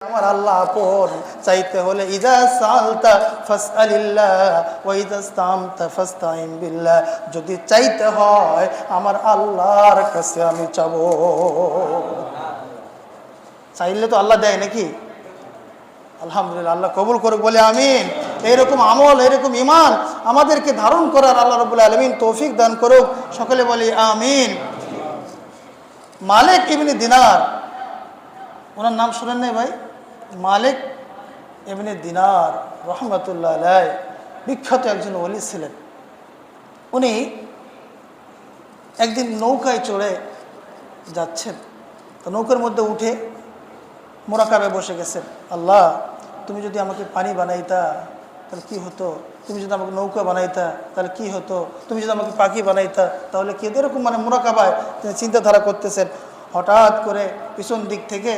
আমার আল্লাহ চাইতে হলে ইদা সালতা যদি চাইতে হয় আমার আল্লাহর কাছে আমি চাব। চাইলে তো আল্লাহ দেয় নাকি? আলহামদুলিল্লাহ, আল্লাহ কবুল করুক, বলে আমিন। এইরকম আমল এরকম ইমান আমাদেরকে ধারণ করার আল্লাহ রবুল্লা আলমিন তৌফিক দান করুক। সকলে বলি আমিন। মালিক ইবনে দিনার। ওনার নাম শুনেন নাই ভাই? মালিক এমনি দিনার রহমতুল্লাহ আলাই বিখ্যাত একজন ওলি ছিলেন। উনি একদিন নৌকায় চড়ে যাচ্ছেন। তো নৌকার মধ্যে উঠে মোরাকাবে বসে গেছেন। আল্লাহ, তুমি যদি আমাকে পানি বানাইতা, তাহলে কি হতো? তুমি যদি আমাকে নৌকা বানাইতা, তাহলে কি হতো? তুমি যদি আমাকে পাখি বানাইতা, তাহলে কি এরকম মানে মোরাকাবায় তিনি চিন্তাধারা করতেছেন। হঠাৎ করে পিছন দিক থেকে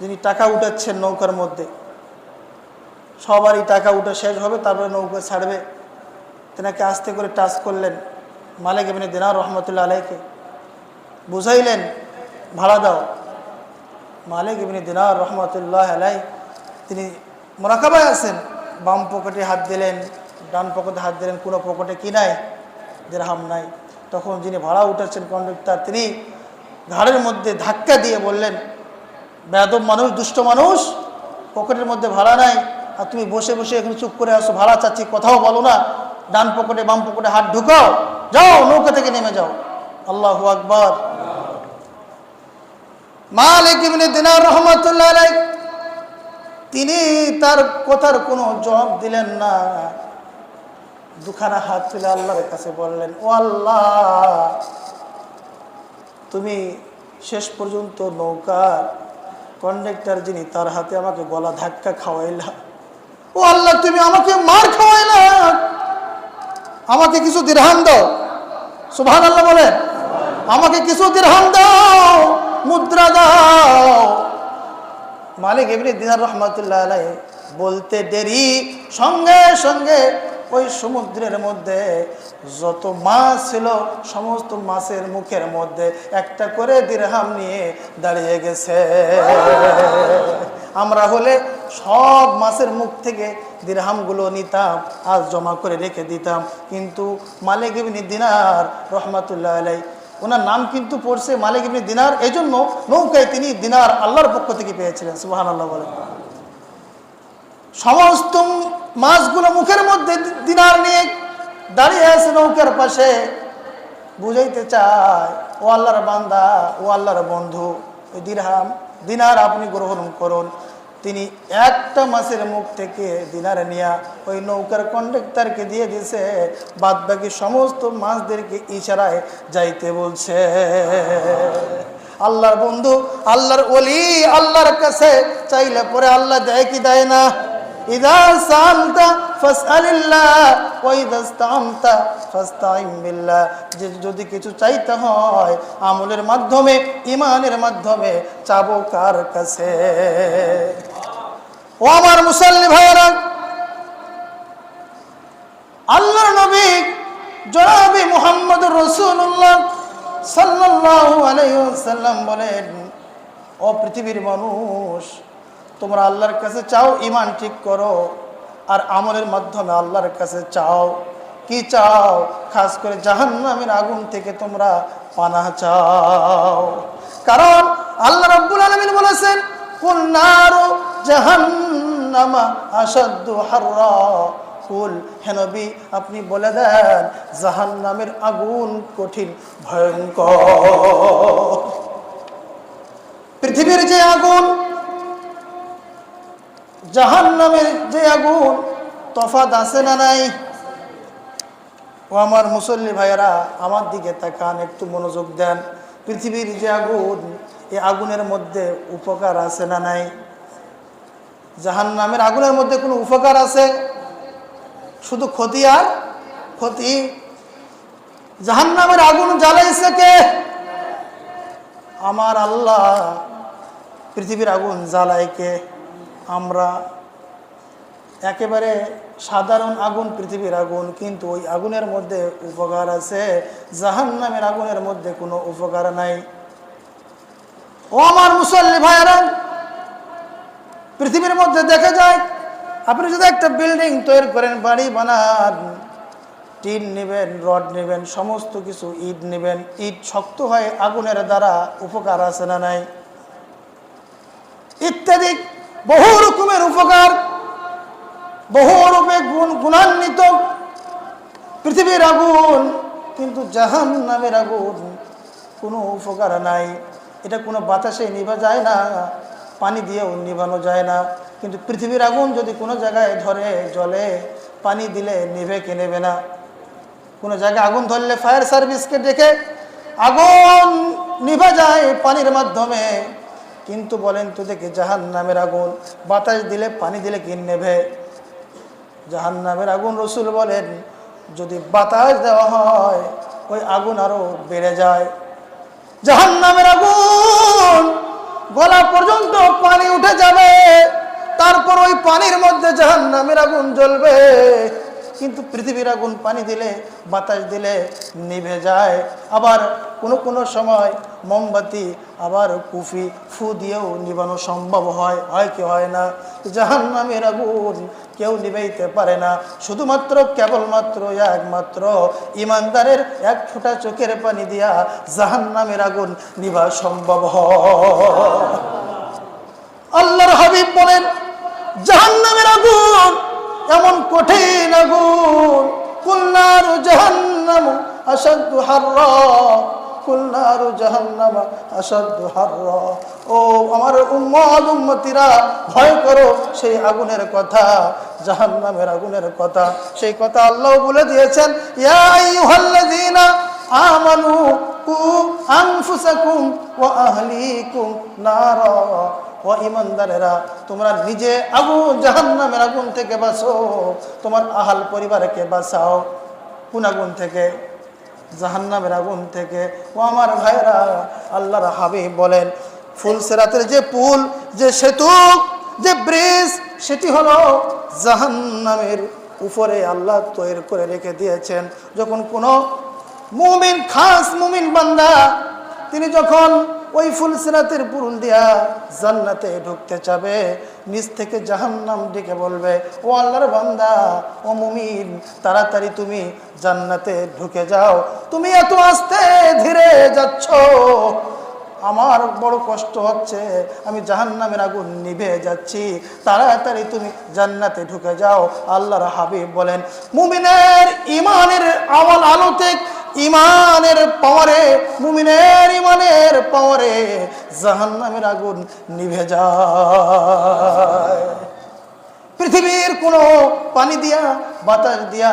যিনি টাকা উঠাচ্ছেন নৌকার মধ্যে, সবারই টাকা উঠে শেষ হবে, তারপরে নৌকা ছাড়বে। তেনাকে আস্তে করে টাচ করলেন মালিক এমনি দিনার রহমতুল্লাহ আলাইকে। বুঝাইলেন, ভাড়া দাও। মালিক ইবনে দিনার রহমতুল্লাহ আলাই, তিনি মোরাকাবায় আছেন। বাম পকেটে হাত দিলেন, ডান পকেটে হাত দিলেন, কোনো পকেটে কি নাই? দেড়হাম নাই। তখন যিনি ভাড়া উঠেছেন কন্ডাক্টর তিনি ঘাড়ের মধ্যে ধাক্কা দিয়ে বললেন বেদব মানুষ, দুষ্ট মানুষ, পকেটের মধ্যে ভাড়া নাই, আর তুমি বসে বসে এখানে চুপ করে আসো ভাড়া চাচ্ছি, কথাও বলো না, ডান পকেটে বাম পকেটে হাত ঢুকাও, যাও, নৌকা থেকে নেমে যাও। আল্লাহু আকবর। মালিক ইবনে দিনার রহমতুল্লাহ আলাই তিনি তার কথার কোনো জবাব দিলেন না। দুখানা হাত তুলে আল্লাহর কাছে বললেন, ও আল্লাহ, তুমি শেষ পর্যন্ত নৌকার কন্ডাক্টর যিনি, তার হাতে আমাকে গলা ধাক্কা খাওয়াইলা। ও আল্লাহ, তুমি আমাকে মার খাওয়াইলা। আমাকে কিছু দিরহাম দাও। সুবহান আল্লাহ বলেন। আমাকে কিছু দিরহাম দাও, মুদ্রা দাও। মালিক এমনি দিনার রহমতুল্লাহ বলতে দেরি। সঙ্গে সঙ্গে ওই সমুদ্রের মধ্যে যত মাছ ছিল, সমস্ত মাছের মুখের মধ্যে একটা করে দিরহাম নিয়ে দাঁড়িয়ে গেছে। আমরা হলে সব মাছের মুখ থেকে দিরহামগুলো নিতাম, আজ জমা করে রেখে দিতাম। কিন্তু মালিক ইবনি দিনার রহমাতুল্লাহ আলাই ওনার নাম কিন্তু পড়ছে মালিক ইবনি দিনার। এই জন্য নৌকায় তিনি দিনার আল্লাহর পক্ষ থেকে পেয়েছিলেন সুবাহান আল্লাহ বলেন। সমস্ত মাছগুলো মুখের মধ্যে দিনার নিয়ে দাঁড়িয়ে আছে নৌকার পাশে। বুঝাইতে চায়, ও আল্লাহর বান্দা, ও আল্লাহর বন্ধু, ওই দিরহাম, দিনার আপনি গ্রহণ করুন। তিনি একটা মাছের মুখ থেকে দিনার নিয়া ওই নৌকার কন্ডাক্টারকে দিয়ে দিছে। বাদ বাকি সমস্ত মাছদেরকে ইশারায় যাইতে বলছে, আল্লাহর বন্ধু, আল্লাহর ওলি, আল্লাহর কাছে চাইলে পরে আল্লাহ দেয় কি দেয় না? সালতা ফাসআলিল্লাহ ওয়া ইদা ইসতামতা ফাসতাইন বিল্লাহ। যে যদি কিছু চাইতে হয় আমলের মাধ্যমে ইমানের মাধ্যমে, চাবো কার কাছে? ও আমার মুসল্লি ভাইরা আল্লাহর নবী জনাবি মুহাম্মদ রসুল্লাহ সাল্লাল্লাহু আলাইহি ওয়াসাল্লাম বলেন, ও পৃথিবীর মানুষ তোমরা আল্লাহর কাছে চাও ইমান ঠিক করো। আর আমলের মাধ্যমে আল্লাহর কাছে চাও। কি চাও? খাস করে জাহান্নামের আগুন থেকে তোমরা পানা চাও। কারণ আল্লাহ রাব্বুল আলামিন বলেছেন, কুল নারু জাহান্নামা আসাদ্দু হাররা। কুল, হে নবী, আপনি বলে দেন, জাহান্নামের আগুন কঠিন, ভয়ঙ্কর। পৃথিবীর যে আগুন জাহান নামের যে আগুন তফাত আছে না নাই? ও আমার মুসল্লি ভাইয়েরা, আমার দিকে তাকান, একটু মনোযোগ দেন। পৃথিবীর যে আগুন এই আগুনের মধ্যে উপকার আছে না নাই? জাহান নামের আগুনের মধ্যে কোনো উপকার আছে? শুধু ক্ষতি আর ক্ষতি? জাহান নামের আগুন জ্বালাইছে কে? আমার আল্লাহ পৃথিবীর আগুন জ্বালায় কে? আমরা একেবারে সাধারণ আগুন, পৃথিবীর আগুন, কিন্তু ওই আগুনের মধ্যে উপকার আছে জাহান নামের আগুনের মধ্যে কোনো উপকার নাই। ও আমার মুসল্লি ভাইয়ারা, পৃথিবীর মধ্যে দেখা যায় আপনি যদি একটা বিল্ডিং তৈরি করেন, বাড়ি বানান, টিন নেবেন, রড নেবেন, সমস্ত কিছু ইট নেবেন, ইট শক্ত হয় আগুনের দ্বারা উপকার আছে না নাই? রকমের উপকার বহু রূপে গুণ গুণান্বিত পৃথিবীর আগুন, কিন্তু জাহান নামের আগুন কোনো উপকার নাই। এটা কোনো বাতাসে নিভা যায় না, পানি দিয়েও নিভানো যায় না। কিন্তু পৃথিবীর আগুন যদি কোনো জায়গায় ধরে জলে পানি দিলে নিভে কে নেবে না? কোনো জায়গায় আগুন ধরলে ফায়ার সার্ভিসকে ডেকে আগুন নিভে যায় পানির মাধ্যমে। কিন্তু বলেন তো দেখি জাহান নামের আগুন, বাতাস দিলে পানি দিলে কি নেভে জাহান নামের আগুন রসুল বলেন, যদি বাতাস দেওয়া হয়, ওই আগুন আরও বেড়ে যায়। জাহান নামের আগুন গলা পর্যন্ত পানি উঠে যাবে, তারপর ওই পানির মধ্যে জাহান নামের আগুন জ্বলবে। কিন্তু পৃথিবীর আগুন পানি দিলে, বাতাস দিলে নিভে যায়। আবার কোনো কোনো সময় মোমবাতি, আবার কুফি, ফু দিয়েও নিবানো সম্ভব হয় হয় কি হয় না? জাহান নামের আগুন কেউ নিবেইতে পারে না। শুধুমাত্র, কেবলমাত্র, একমাত্র ইমানদারের এক ফোঁটা চোখের পানি দিয়া জাহান নামের আগুন নিভা সম্ভব হয়। আল্লাহর হাবিব বলেন, জাহান্নামের আগুন এমন কঠিন আগুন কুল্লারু জাহান্নাম আসাদু হাররা কুল্লারু জাহান্নাম আসাদু হাররা। ও আমার উম্মত, উম্মতিরা, ভয় করো, সেই আগুনের কথা, জাহান্নামের আগুনের কথা। সেই কথা আল্লাহ বলে দিয়েছেন, ইয়া আইয়ুহাল্লাযীনা আমানু কু আনফুসাকুম ওয়া আহলিকুম নারা। ও ইমানদারেরা, তোমরা নিজে আগুন, জাহান্নামের আগুন থেকে বাঁচো। তোমার আহাল পরিবারকে বাঁচাও কোন আগুন থেকে, জাহান্নামের আগুন থেকে। ও আমার ভাইরা আল্লাহর হাবিব বলেন ফুলসেরাতের যে পুল, যে সেতু, যে ব্রিজ, সেটি হলো জাহান্নামের উপরে আল্লাহ তৈরি করে রেখে দিয়েছেন। যখন কোনো মুমিন, খাস মুমিন বান্দা, তিনি যখন ওই ফুলসিরাতের পুরুল দিয়া জান্নাতে ঢুকতে চাবে। নিজ থেকে জাহান্নাম ডেকে বলবে, ও আল্লাহর বান্দা, ও মুমিন, তাড়াতাড়ি তুমি জান্নাতে ঢুকে যাও। তুমি এত আস্তে ধীরে যাচ্ছ আমার বড় কষ্ট হচ্ছে, আমি জাহান্নামের আগুন নিভে যাচ্ছি। তাড়াতাড়ি তুমি জান্নাতে ঢুকে যাও, আল্লাহর হাবিব বলেন, মুমিনের ইমানের আমল আলোতে ইমানের পাওয়ারে, মুমিনের ইমানের পাওয়ারে জাহান্নামের আগুন নিভে যায়। পৃথিবীর কোনো পানি দিয়া, বাতাস দিয়া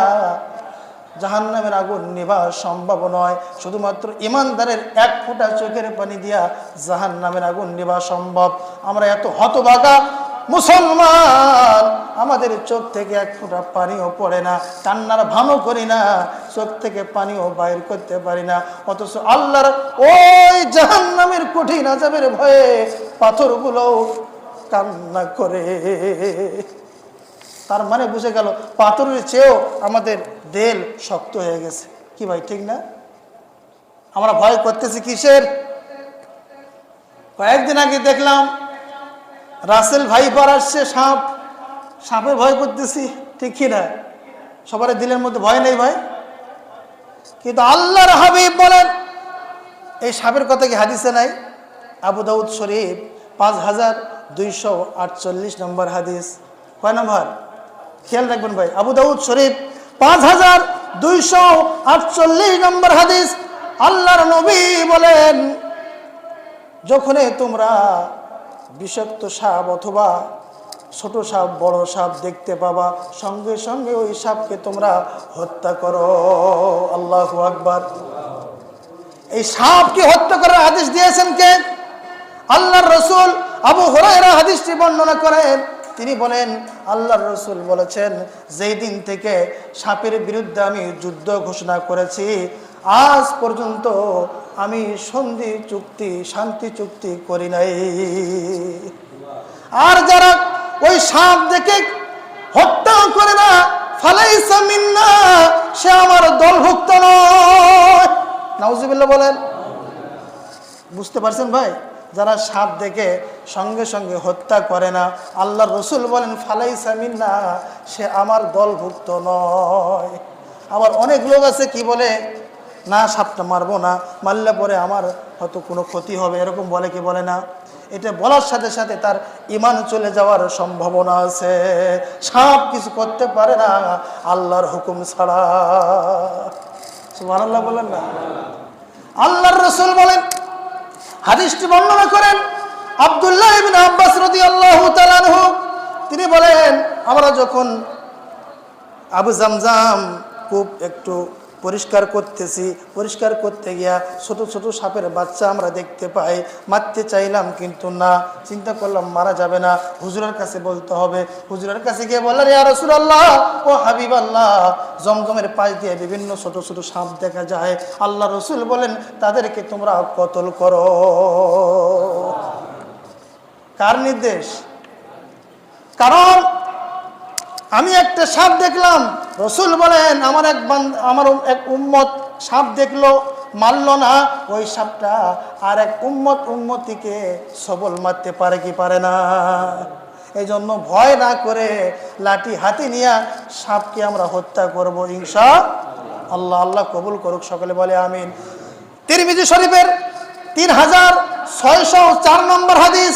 জাহান্নামের আগুন নিভা সম্ভব নয়। শুধুমাত্র ইমানদারের এক ফোঁটা চোখের পানি দিয়া জাহান্নামের আগুন নিভা সম্ভব। আমরা এত হতভাগা মুসলমান, আমাদের চোখ থেকে এক ফোঁটা পানিও পড়ে না। কান্নার ভানও করি না, চোখ থেকে পানিও বাইর করতে পারি না। অথচ আল্লাহর ওই জাহান জাহান্নামের কঠিন আজাবের ভয়ে পাথরগুলো কান্না করে। তার মানে বুঝে গেল, পাথরের চেয়েও আমাদের দেল শক্ত হয়ে গেছে। কি ভাই, ঠিক না? আমরা ভয় করতেছি কিসের? কয়েকদিন আগে দেখলাম রাসেল ভাই পার আসছে, সাপ। সাপে ভয় করতেছি, ঠিক কি না? সবার দিলের মধ্যে ভয় নেই ভাই। কিন্তু আল্লাহর হাবিব বলেন, এই সাপের কথা কি হাদিসে নাই? আবু দাউদ শরীফ, পাঁচ হাজার দুইশো আটচল্লিশ নম্বর হাদিস। কয় নম্বর? খেয়াল রাখবেন ভাই, আবু দাউদ শরীফ পাঁচ হাজার দুইশো আটচল্লিশ নম্বর হাদিস। আল্লাহর নবী বলেন, যখনই তোমরা বিষাক্ত সাপ অথবা ছোট সাপ, বড় সাপ দেখতে পাবা, সঙ্গে সঙ্গে ওই সাপকে তোমরা হত্যা করো। আল্লাহ আকবার। এই সাপকে হত্যা করার আদেশ দিয়েছেন কে? আল্লাহর রসুল আবু হরাইরা হাদিসটি বর্ণনা করেন। তিনি বলেন আল্লাহ রসুল বলেছেন, যেই দিন থেকে সাপের বিরুদ্ধে আমি যুদ্ধ ঘোষণা করেছি, আজ পর্যন্ত আমি সন্ধি চুক্তি, শান্তি চুক্তি করি নাই। আর যারা ওই সাপ দেখে হত্যা করে না, ফালাইসা সে আমার দলভুক্ত নয়। নাউজিবিল্লাহ বলেন। বুঝতে পারছেন ভাই? যারা সাপ দেখে সঙ্গে সঙ্গে হত্যা করে না আল্লাহ রসুল বলেন ফালাই সামিন্না সে আমার দলভুক্ত নয়। আবার অনেক লোক আছে কি বলে, না, সাপটা মারবো না, মারলে পরে আমার হয়তো কোনো ক্ষতি হবে। এরকম বলে কি বলে না? এটা বলার সাথে সাথে তার ইমান চলে যাওয়ার সম্ভাবনা আছে। সাপ কিছু করতে পারে না, আল্লাহর হুকুম ছাড়া। বলেন না। আল্লাহর রসুল বলেন হাদিসটি বর্ণনা করেন আবদুল্লাহ ইবিন আব্বাস রদি আল্লাহ তিনি বলেন, আমরা যখন আবু জামজাম খুব একটু পরিষ্কার করতেছি। পরিষ্কার করতে গিয়া ছোট ছোট সাপের বাচ্চা আমরা দেখতে পাই। মারতে চাইলাম কিন্তু না। চিন্তা করলাম মারা যাবে না। হুজুরের কাছে বলতে হবে। হুজুরের কাছে গিয়ে বললেন, ইয়া রাসূলুল্লাহ, ও হাবিব আল্লাহ জমজমের পাশ দিয়ে বিভিন্ন ছোট ছোট সাপ দেখা যায়। আল্লাহ রসুল বলেন, তাদেরকে তোমরা কতল করো? কার নির্দেশ? কারণ আমি একটা সাপ দেখলাম। রসুল বলেন, আমার এক আমার এক উম্মত সাপ দেখল, মারল না। ওই সাপটা আর এক উম্মত উম্মতিকে সবল মারতে পারে কি পারে না? এই জন্য ভয় না করে লাঠি, হাতে নিয়ে সাপকে আমরা হত্যা করব ইনশা আল্লাহ আল্লাহ কবুল করুক, সকলে বলে আমিন। তিরমিজি শরীফের তিন হাজার ছয়শো চার নম্বর হাদিস,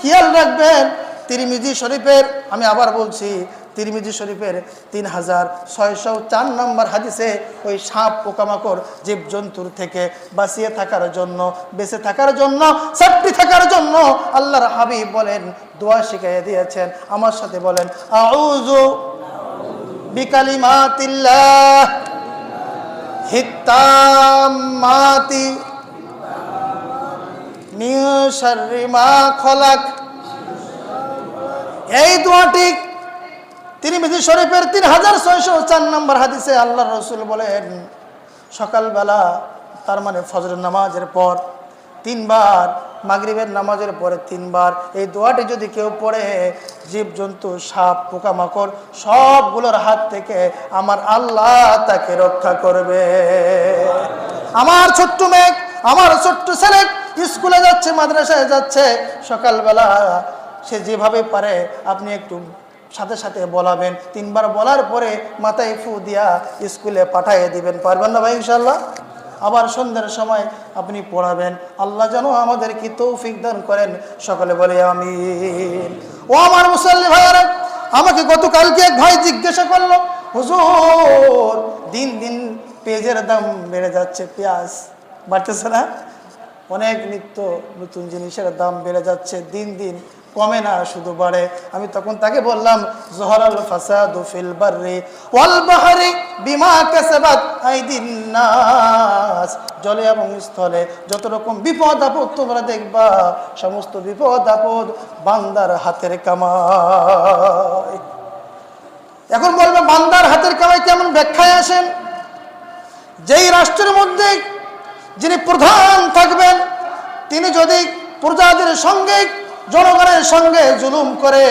খেয়াল রাখবেন, তিরমিজি শরীফের, আমি আবার বলছি তিরমিজি শরীফের তিন হাজার ছয়শো চার নম্বর হাদিসে ওই সাপ, পোকামাকড়, জীবজন্তুর থেকে বাঁচিয়ে থাকার জন্য, বেঁচে থাকার জন্য সেফটি থাকার জন্য আল্লাহর হাবিব বলেন, দোয়া শিখাইয়া দিয়েছেন। আমার সাথে বলেন, আউযু বিকালিমাতিল্লাহ হিত্তামাতি মিন শাররি মা খলাক। এই দোয়াটি তিরমিজি শরীফের তিন হাজার ছয়শো চার নম্বর হাদিসে আল্লাহ রসুল বলেন, সকালবেলা, তার মানে ফজরের নামাজের পর তিনবার, মাগরিবের নামাজের পরে তিনবার, এই দোয়াটি যদি কেউ পড়ে, জীবজন্তু, সাপ, পোকামাকড়, সবগুলোর হাত থেকে আমার আল্লাহ তাকে রক্ষা করবে। আমার ছোট্ট মেঘ আমার ছোট্ট ছেলে স্কুলে যাচ্ছে, মাদ্রাসায় যাচ্ছে, সকালবেলা সে যেভাবে পারে, আপনি একটু সাথে সাথে বলাবেন। তিনবার বলার পরে মাথায় ফু দিয়া স্কুলে পাঠিয়ে দিবেন। পারবেন না ভাই ইনশাল্লাহ আবার সন্ধ্যার সময় আপনি পড়াবেন। আল্লাহ যেন আমাদের কি তৌফিক দান করেন। সকলে বলে আমি ও আমার মুসল্লি ভাইয়ারা, আমাকে গতকালকে এক ভাই জিজ্ঞাসা করল, হুজুর, দিন দিন পেঁয়াজের দাম বেড়ে যাচ্ছে, পেঁয়াজ বাড়তেছে না? অনেক নিত্য নতুন জিনিসের দাম বেড়ে যাচ্ছে দিন দিন। কমে না, শুধু বাড়ে। আমি তখন তাকে বললাম, জহরাল ফাসাদু ফিল বাররি ওয়াল বাহরি বিমা কাসাবাত আইদিন নাস। জলে এবং স্থলে যত রকম বিপদ, আপদ তোমরা দেখবা, সমস্ত বিপদ, আপদ বান্দার হাতের কামাই। এখন বলবে, বান্দার হাতের কামাই কেমন ব্যাখ্যায় আসেন? যেই রাষ্ট্রের মধ্যে যিনি প্রধান থাকবেন, তিনি যদি প্রজাদের সঙ্গে জনগণের সঙ্গে জুলুম করে,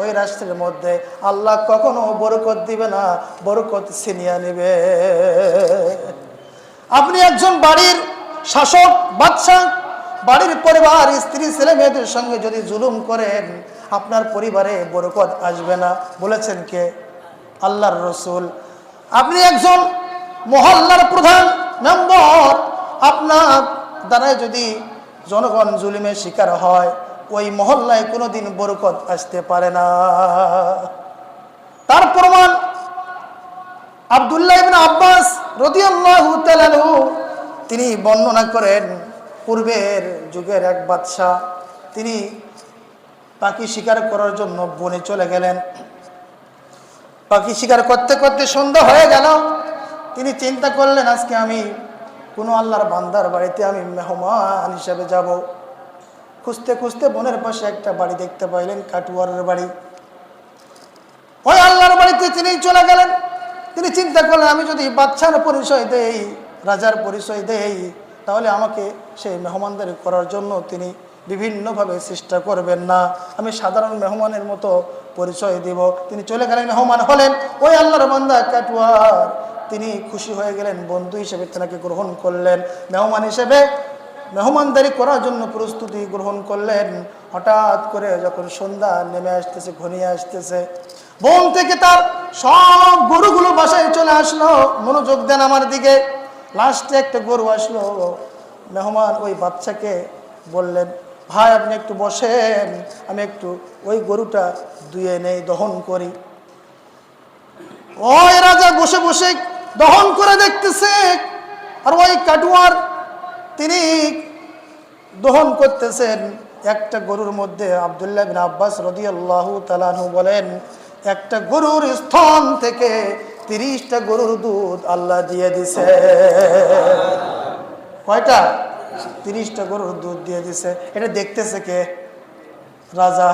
ওই রাষ্ট্রের মধ্যে আল্লাহ কখনো বরকত দিবে না, বরকত ছিনিয়ে নেবে। আপনি একজন বাড়ির শাসক বাদশাহ বাড়ির পরিবার, স্ত্রী, ছেলে মেয়েদের সঙ্গে যদি জুলুম করেন, আপনার পরিবারে বরকত আসবে না। বলেছেন কে? আল্লাহর রসুল। আপনি একজন মহল্লার প্রধান মেম্বর, আপনার দ্বারাই যদি জনগণ জুলুমের শিকার হয় ওই মহল্লায় কোনোদিন বরকত আসতে পারে না। তার প্রমাণ আবদুল্লাহ ইবনে আব্বাস রদিয়াল্লাহু তিনি বর্ণনা করেন পূর্বের যুগের এক বাদশাহ, তিনি পাখি শিকার করার জন্য বনে চলে গেলেন। পাখি শিকার করতে করতে সন্ধ্যা হয়ে গেল। তিনি চিন্তা করলেন, আজকে আমি কোনো আল্লাহর বান্দার বাড়িতে আমি মেহমান হিসাবে যাব। খুঁজতে খুঁজতে বনের পাশে একটা বাড়ি দেখতে পাইলেন, কাটুয়ারের বাড়ি। ওই আল্লাহর বাড়িতে তিনি চলে গেলেন। তিনি চিন্তা করলেন, আমি যদি বাচ্চার পরিচয় দেই, রাজার পরিচয় দেই, তাহলে আমাকে সেই মেহমানদারি করার জন্য তিনি বিভিন্নভাবে চেষ্টা করবেন না। আমি সাধারণ মেহমানের মতো পরিচয় দিব। তিনি চলে গেলেন, মেহমান হলেন। ওই আল্লাহর বান্দা কাটুয়ার, তিনি খুশি হয়ে গেলেন। বন্ধু হিসেবে তেনাকে গ্রহণ করলেন। মেহমান হিসেবে মেহমানদারি করার জন্য প্রস্তুতি গ্রহণ করলেন। হঠাৎ করে যখন সন্ধ্যা নেমে আসতেছে, ঘনিয়ে আসতেছে, বন থেকে তার সব গরুগুলো বাসায় চলে আসলো। মনোযোগ দেন আমার দিকে। লাস্টে একটা গরু আসলো। মেহমান ওই বাচ্চাকে বললেন, ভাই, আপনি একটু বসেন। আমি একটু ওই গরুটা দুয়ে নেই, দহন করি। ওই রাজা বসে বসে দহন করে দেখতেছে। আর ওই কাটুয়ার তিনি দহন করতেছেন একটা গরুর মধ্যে, আবদুল্লাহ বিন আব্বাস রদিয়াল্লাহু তালানহু বলেন, একটা গরুর স্থন থেকে তিরিশটা গরুর দুধ আল্লাহ দিয়ে দিছে। কয়টা? তিরিশটা গরুর দুধ দিয়ে দিছে। এটা দেখতেছে কে? রাজা।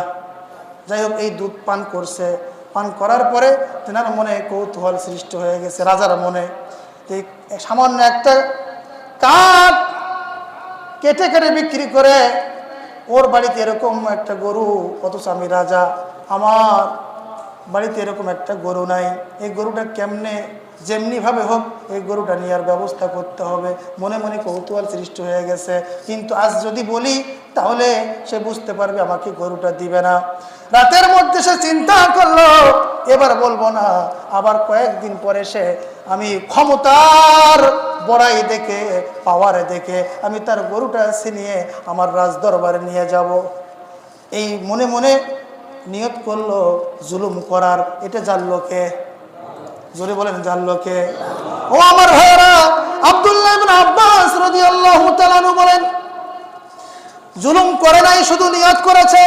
যাই হোক, এই দুধ পান করছে। পান করার পরে তেনার মনে কৌতূহল সৃষ্টি হয়ে গেছে, রাজার মনে। সামান্য একটা কাঠ কেটে কেটে বিক্রি করে, ওর বাড়িতে এরকম একটা গরু কত স্বামী রাজা, আমার বাড়িতে এরকম একটা গরু নাই। এই গরুটা কেমনে যেমনিভাবে হোক, এই গরুটা নেওয়ার ব্যবস্থা করতে হবে। মনে মনে কৌতূহল সৃষ্টি হয়ে গেছে। কিন্তু আজ যদি বলি, তাহলে সে বুঝতে পারবে আমাকে গরুটা দিবে না। রাতের মধ্যে সে চিন্তা করল, এবার বলব না, আবার কয়েকদিন পরে সে আমি ক্ষমতার বড়াই দেখে, পাওয়ারে দেখে আমি তার গরুটা ছিনিয়ে আমার রাজদরবারে নিয়ে যাব। এই মনে মনে নিয়ত করল, জুলুম করার, এটা জানলো কে? জোরে বলেন জানলো কে ও আমার ভাইয়েরা, আব্দুল্লাহ ইবনে আব্বাস রাদিয়াল্লাহু তাআলা বলেন, জুলুম করে নাই, শুধু নিয়ত করেছে,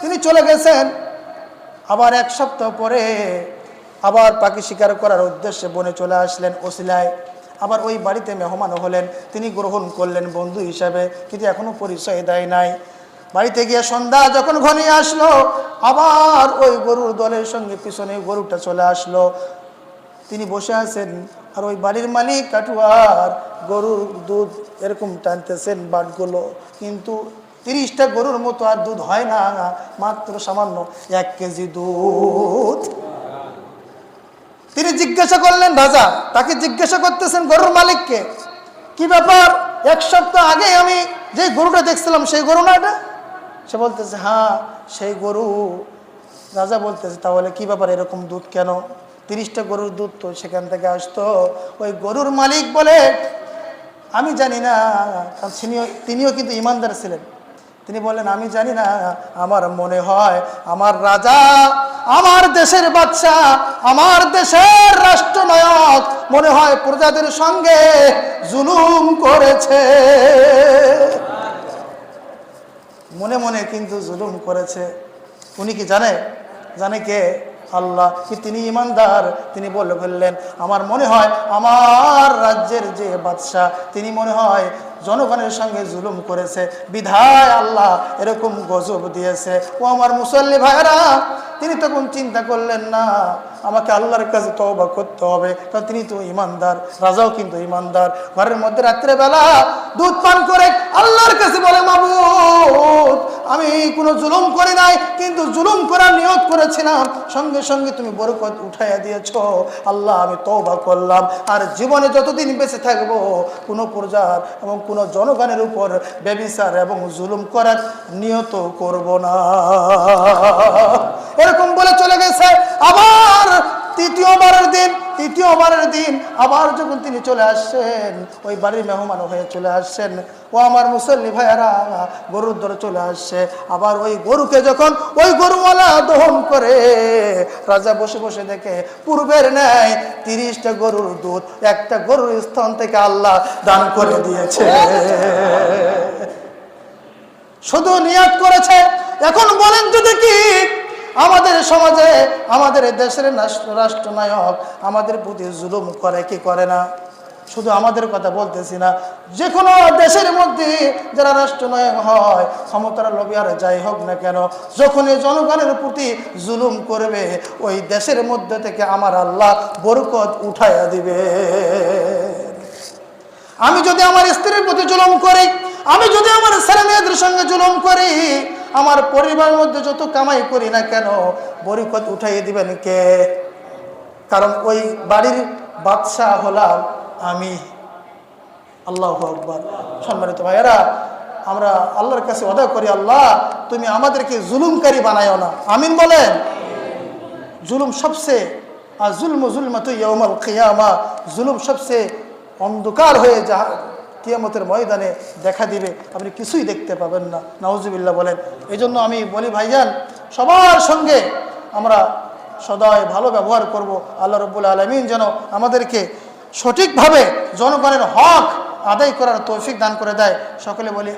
তিনি চলে গেছেন। আবার এক সপ্তাহ পরে আবার পাখি শিকার করার উদ্দেশ্যে বনে চলে আসলেন ওসিলায়। আবার ওই বাড়িতে মেহমান হলেন, তিনি গ্রহণ করলেন বন্ধু হিসাবে, কিন্তু এখনও পরিচয় দেয় নাই। বাড়িতে গিয়ে সন্ধ্যা যখন ঘনিয়ে আসলো, আবার ওই গরুর দলের সঙ্গে পিছনে গরুটা চলে আসলো। তিনি বসে আছেন, আর ওই বাড়ির মালিক কাটুয়ার গরুর দুধ এরকম টানতেছেন বাটগুলো কিন্তু তিরিশটা গরুর মতো আর দুধ হয় না, মাত্র সামান্য এক কেজি দুধ। তিনি জিজ্ঞাসা করলেন, রাজা, তাকে জিজ্ঞাসা করতেছেন গরুর মালিককে, কি ব্যাপার? এক সপ্তাহ আগে আমি যে গরুটা দেখছিলাম, সেই গরু না এটা? সে বলতেছে হ্যাঁ সেই গরু। রাজা বলতেছে, তাহলে কি ব্যাপার এরকম দুধ কেন? তিরিশটা গরুর দুধ তো সেখান থেকে আসতো। ওই গরুর মালিক বলে, আমি জানি না। তিনিও তিনিও কিন্তু ইমানদার ছিলেন। তিনি বললেন, আমি জানি না, আমার মনে হয় আমার রাজা, আমার দেশের বাচ্চা আমার দেশের রাষ্ট্রনায়ক মনে হয় প্রজাদের সঙ্গে জুলুম করেছে। মনে মনে কিন্তু জুলুম করেছে। উনি কি জানে? জানে কে? আল্লাহ কি তিনি ইমানদার? তিনি বলে ফেললেন, আমার মনে হয় আমার রাজ্যের যে বাদশাহ, তিনি মনে হয় জনগণের সঙ্গে জুলুম করেছে। বিধায় আল্লাহ এরকম গজব দিয়েছে। ও আমার মুসল্লি ভাইরা তিনি তখন চিন্তা করলেন, না আমাকে আল্লাহর কাছে তওবা করতে হবে। কারণ তিনি তো ইমানদার, রাজাও কিন্তু ইমানদার। ঘরের মধ্যে রাত্রেবেলা দুধ পান করে আল্লাহর কাছে বলে, মাবুদ, আমি কোনো জুলুম করি নাই, কিন্তু জুলুম করার নিয়ত করেছিলাম। সঙ্গে সঙ্গে তুমি বরকত উঠাইয়া দিয়েছ। আল্লাহ, আমি তওবা করলাম। আর জীবনে যতদিন বেঁচে থাকব, কোনো প্রজার এবং কোনো জনগণের উপর ব্যবিচার এবং জুলুম করার নিয়ত করব না। এরকম বলে চলে গেছে। আবার তৃতীয়বারের দিন তৃতীয়বারের দিন আবার যখন তিনি চলে আসছেন, ওই বাড়ির মেহমান হয়ে চলে আসছেন, ও আমার মুসল্লি ভাইয়ারা, গরুর ধরে চলে আসছে। আবার ওই গরুকে যখন ওই গরুওয়ালা দহন করে, রাজা বসে বসে দেখে, পূর্বের ন্যায় তিরিশটা গরুর দুধ, একটা গরুর স্থান থেকে আল্লাহ দান করে দিয়েছে। শুধু নিয়াত করেছে। এখন বলেন যদি কি আমাদের সমাজে, আমাদের দেশের রাষ্ট্র- রাষ্ট্রনায়ক আমাদের প্রতি জুলুম করে, কি করে না? শুধু আমাদের কথা বলতেছি না যে কোনো দেশের মধ্যে যারা রাষ্ট্রনায়ক হয়, ক্ষমতার লবি আর যাই হোক না কেন, যখনই জনগণের প্রতি জুলুম করবে, ওই দেশের মধ্যে থেকে আমার আল্লাহ বরকত উঠাইয়া দিবে। আমি যদি আমার স্ত্রীর প্রতি জুলুম করি, আমি যদি আমার ছেলে মেয়েদের সঙ্গে জুলুম করি আমার পরিবারের মধ্যে যত কামাই করি না কেন, বরকত উঠাইয়ে দিবেন কে? কারণ ওই বাড়ির বাদশাহ হলাম আমি। আল্লাহ আকবর। সম্মানিত ভাইয়েরা, আমরা আল্লাহর কাছে অদা করি, আল্লাহ, তুমি আমাদেরকে জুলুমকারী বানায়ও না। আমিন বলেন? জুলুম সবসে আর জুলম জুলমত ইয়মাল কিয়ামা। জুলুম সবসে অন্ধকার হয়ে যা কিয়ামতের ময়দানে দেখা দিবে, আপনি কিছুই দেখতে পাবেন না। নওয়াজুবিল্লাহ বলেন। এই জন্য আমি বলি, ভাইজান, সবার সঙ্গে আমরা সদায় ভালো ব্যবহার করব। আল্লাহ রব্বুল আলমিন যেন আমাদেরকে সঠিকভাবে জনগণের হক আদায় করার তৌফিক দান করে দেয়। সকলে বলি